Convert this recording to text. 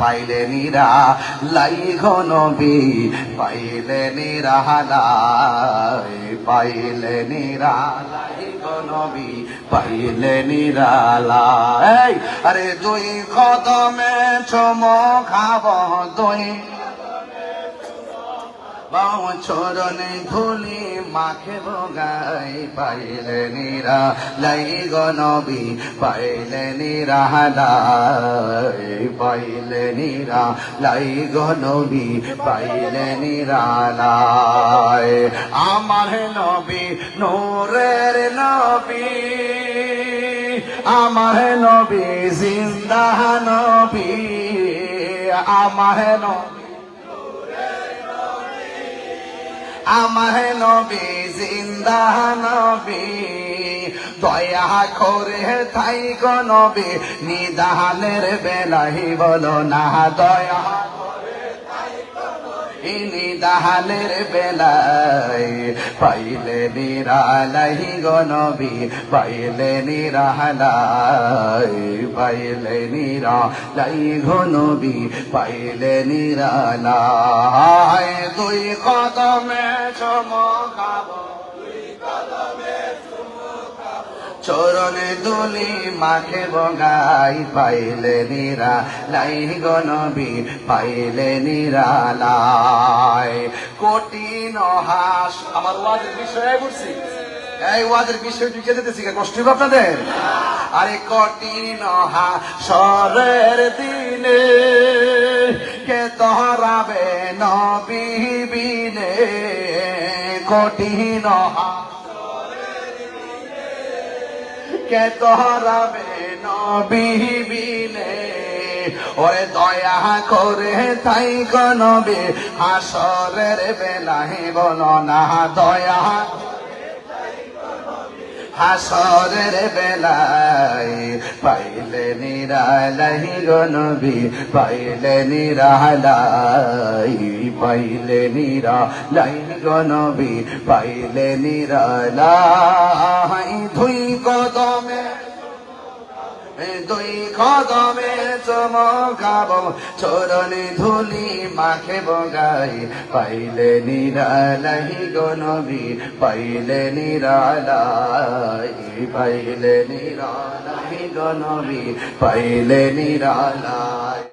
পাইলে নিরা লাই ঘনবি, পাইলে নিরা লাই পাইলে নিরা পাইলে নিরালা আরে দুই কদমে চমকাব দুই। বাউ চরণে ধুলি মাখে বগাই পাইলে নিরা লাই গনবি পাইলে নিরা লাই পাইলে নিরা লাই গনবি পাইলে নিরা লাই আমার নবী, নূরের নবী, আমার নবী, জিন্দা নবী, আমার নবী আমার নবী, জিন্দা নবী। দয়া করে গো নবী, নিদানের বেলাহি বলো না, দয়া নিদানের বেলায়। পাইলে নিরালাই গনবি পাইলে নিরালাই। পাইলে নিরালাই ঘনবি পাইলে নিরালাই। দুই কদমে চমকাবো চরণে দুলি মাখে বগাই পাইলে নিরা লাই গনবি পাইলে নিরা লাই কোটি নহাস। আমার ওয়াজের বিষয়ে বলছি এই ওয়াজের বিষয় ঢুকে যেতেছি কে? কষ্ট আপনাদের? আরে কোটি নহা সরের দিনে, কে তহরাবে নবী বিনে? কোটি নহা কে তোহরাবে নবীবিনে ওরে দয়া করে তাই গনবে হাসরের বেলাহে বলো না, দয়া হাসরের বেলায় পাইলে নিরালাই গনবি পাইলে নিরালাই পাইলে নিরালাই গনবি পাইলে নিরালাই ধুই কদমে চমকাব চরণে ধুলি মাখে বগাই। পাইলে নিরালাই গনবি পাইলে নিরালাই পাইলে নিরালাই গনবি পাইলে নিরালাই।